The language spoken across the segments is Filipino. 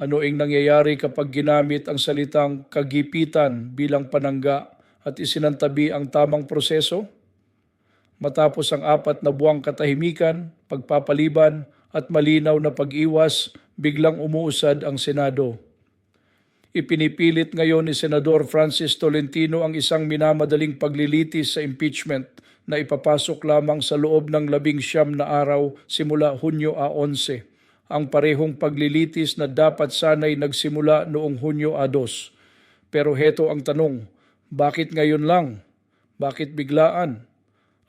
Ano ang nangyayari kapag ginamit ang salitang kagipitan bilang panangga at isinantabi ang tamang proseso? Matapos ang apat na buwang katahimikan, pagpapaliban at malinaw na pag-iwas, biglang umuusad ang Senado. Ipinipilit ngayon ni Senador Francis Tolentino ang isang minamadaling paglilitis sa impeachment na ipapasok lamang sa loob ng labing siyam na araw simula Hunyo a 11. Ang parehong paglilitis na dapat sanay nagsimula noong Hunyo a 2. Pero heto ang tanong, bakit ngayon lang? Bakit biglaan?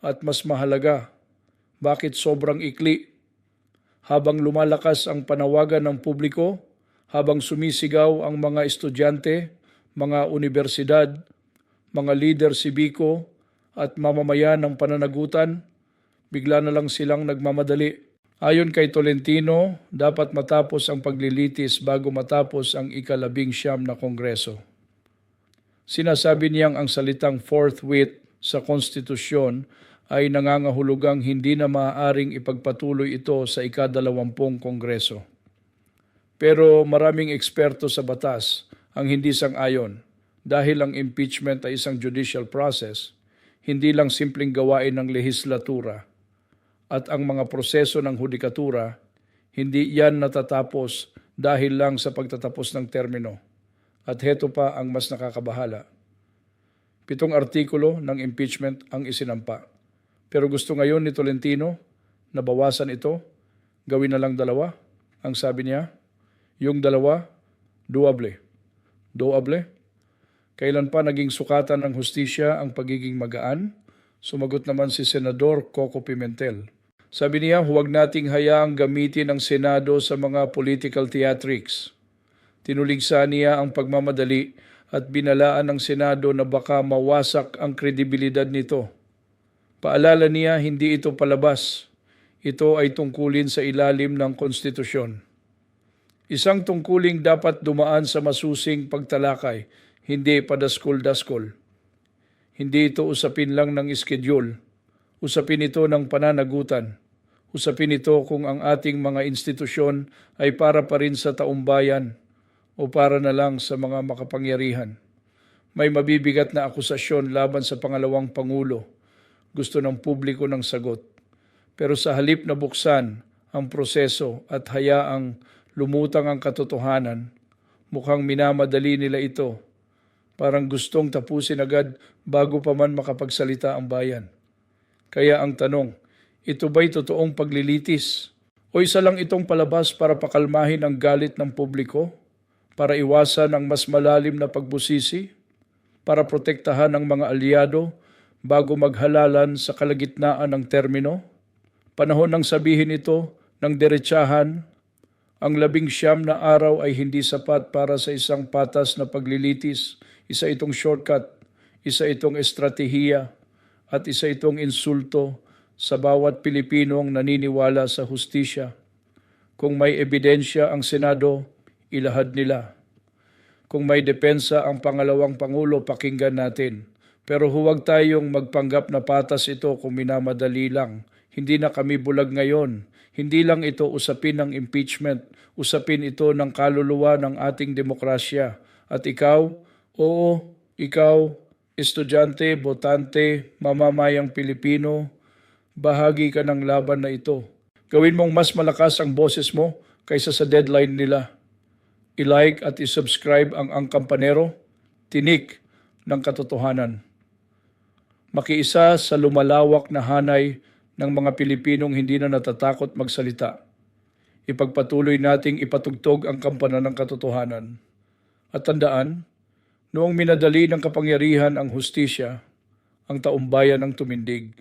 At mas mahalaga, bakit sobrang ikli? Habang lumalakas ang panawagan ng publiko, habang sumisigaw ang mga estudyante, mga universidad, mga lider sibiko at mamamayan ng pananagutan, bigla na lang silang nagmamadali. Ayon kay Tolentino, dapat matapos ang paglilitis bago matapos ang ikalabing siyam na kongreso. Sinasabi niyang ang salitang forthwith sa konstitusyon ay nangangahulugang hindi na maaaring ipagpatuloy ito sa ikadalawampung kongreso. Pero maraming eksperto sa batas ang hindi sang-ayon dahil ang impeachment ay isang judicial process, hindi lang simpleng gawain ng lehislatura. At ang mga proseso ng hudikatura, hindi yan natatapos dahil lang sa pagtatapos ng termino. At heto pa ang mas nakakabahala. Pitong artikulo ng impeachment ang isinampa. Pero gusto ngayon ni Tolentino na bawasan ito, gawin na lang dalawa. Ang sabi niya, yung dalawa, doable. Doable? Kailan pa naging sukatan ng hustisya ang pagiging magaan? Sumagot naman si Senador Coco Pimentel. Sabi niya, huwag nating hayaang gamitin ang Senado sa mga political theatrics. Tinuligsa niya ang pagmamadali at binalaan ng Senado na baka mawasak ang kredibilidad nito. Paalala niya, hindi ito palabas. Ito ay tungkulin sa ilalim ng konstitusyon. Isang tungkuling dapat dumaan sa masusing pagtalakay, hindi padaskol-daskol. Hindi ito usapin lang ng schedule. Usapin ito ng pananagutan. Usapin ito kung ang ating mga institusyon ay para pa rin sa taumbayan o para na lang sa mga makapangyarihan. May mabibigat na akusasyon laban sa pangalawang pangulo. Gusto ng publiko ng sagot. Pero sa halip na buksan ang proseso at hayaang lumutang ang katotohanan, mukhang minamadali nila ito. Parang gustong tapusin agad bago pa man makapagsalita ang bayan. Kaya ang tanong, ito ba'y totoong paglilitis? O isa lang itong palabas para pakalmahin ang galit ng publiko? Para iwasan ang mas malalim na pagbusisi? Para protektahan ang mga aliado bago maghalalan sa kalagitnaan ng termino? Panahon ng sabihin ito ng diretsahan, ang labing siyam na araw ay hindi sapat para sa isang patas na paglilitis. Isa itong shortcut, isa itong estratehiya, at isa itong insulto sa bawat Pilipinong naniniwala sa hustisya. Kung may ebidensya ang Senado, ilahad nila. Kung may depensa ang pangalawang Pangulo, pakinggan natin. Pero huwag tayong magpanggap na patas ito kung minamadali lang. Hindi na kami bulag ngayon. Hindi lang ito usapin ng impeachment, usapin ito ng kaluluwa ng ating demokrasya. At ikaw, oo, ikaw, estudyante, botante, mamamayang Pilipino, bahagi ka ng laban na ito. Gawin mong mas malakas ang boses mo kaysa sa deadline nila. I-like at i-subscribe ang Ang Kampanero, tinik ng katotohanan. Makiisa sa lumalawak na hanay ng mga Pilipinong hindi na natatakot magsalita. Ipagpatuloy nating ipatugtog ang kampana ng katotohanan. At tandaan, noong minadali ng kapangyarihan ang hustisya, ang taumbayan ang tumindig.